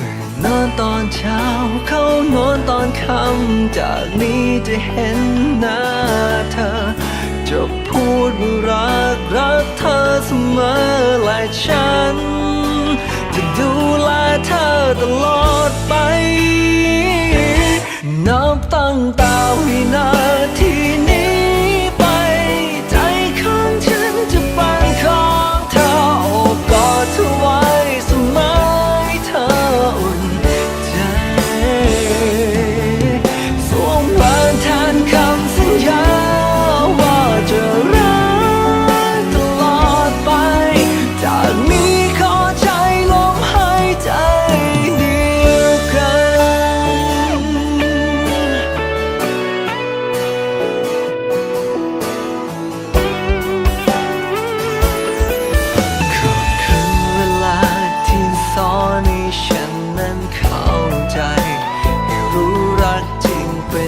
ตื่นนอนตอนเช้า เข้านอนตอนค่ำจากนี้จะเห็นหน้าเธอ จะพูดว่ารักรักเธอเสมอและฉัน จะดูแลเธอตลอดไป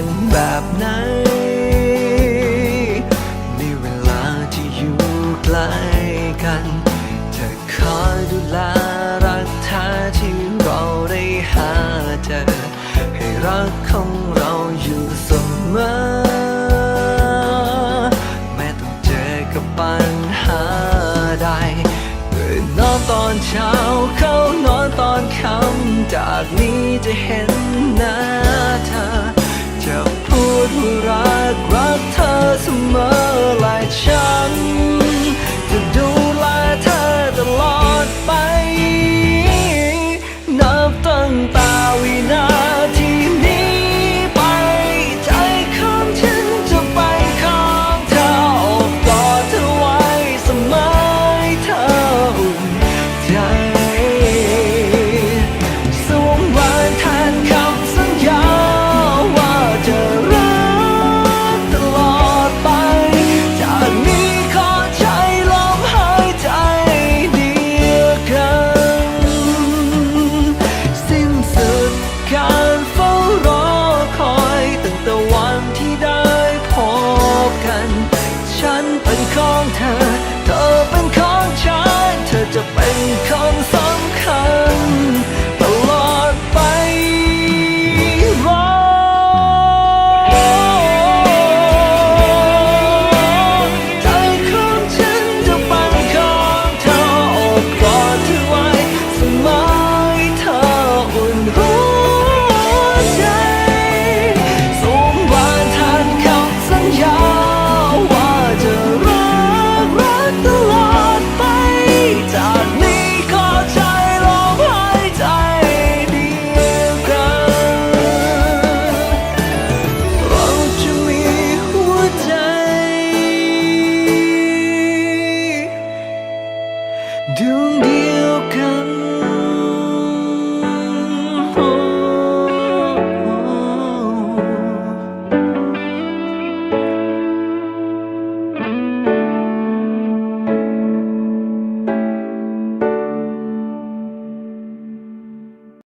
เป็นแบบไหนในเวลาที่อยู่ใกล้กันจะคอยดูแลรักแท้ที่เราได้หาเจอ ให้รักของเราอยู่เสมอ แม้ต้องเจอกับปัญหาใดตื่นนอนตอนเช้าเข้านอนตอนค่ำจากนี้จะเห็นหน้าเธอ จะพูดว่ารักรักเธอเสมอหลายชา